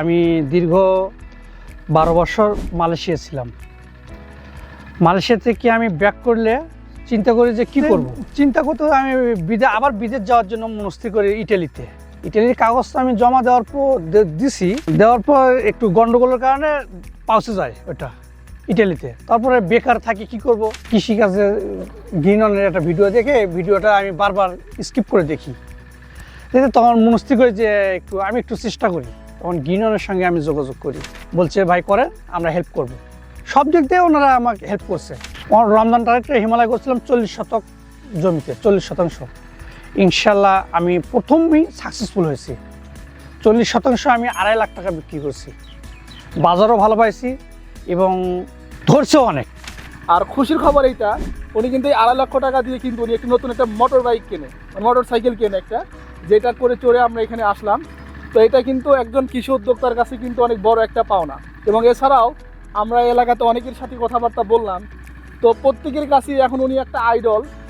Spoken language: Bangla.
আমি দীর্ঘ বারো বছর মালয়েশিয়া ছিলাম। মালয়েশিয়া থেকে আমি ব্যাক করলে চিন্তা করি যে কি করব। চিন্তা করতে আমি বিদে আবার বিদেশ যাওয়ার জন্য মনস্থির করি ইটালিতে। ইটালির কাগজটা আমি জমা দেওয়ার পর দিছি। দেওয়ার পর একটু গন্ডগোলের কারণে পাউসে যায় ওটা, ইটালিতে। তারপরে বেকার থাকি কি করব? কৃষিকাজে গিননের একটা ভিডিও দেখে ভিডিওটা আমি বারবার স্কিপ করে দেখি। দেখে তখন মনস্থির করি যে একটু আমি একটু চেষ্টা করি। তখন গিননের সঙ্গে আমি যোগাযোগ করি। বলছে, ভাই, করেন, আমরা হেল্প করব। সব দিক দিয়ে ওনারা আমাকে হেল্প করছে। রমজান টার্গেটে হিমালয় করছিলাম চল্লিশ শতক জমিতে, চল্লিশ শতাংশ। ইনশাল্লাহ আমি প্রথমই সাকসেসফুল হয়েছি। চল্লিশ শতাংশ আমি আড়াই লাখ টাকা বিক্রি করছি। বাজারও ভালো পাইছি এবং ধরছেও অনেক। আর খুশির খবর এইটা, উনি কিন্তু এই আড়াই লক্ষ টাকা দিয়ে কিন্তু উনি একটি নতুন একটা মোটর বাইক কেনে মোটর সাইকেল কেনে একটা, যেটা করে চড়ে আমরা এখানে আসলাম। তো এটা কিন্তু একজন কৃষি উদ্যোক্তার কাছে কিন্তু অনেক বড় একটা পাওনা। এবং এছাড়াও আমরা এলাকাতে অনেকের সাথে কথাবার্তা বললাম। তো প্রত্যেকের কাছেই এখন উনি একটা আইডল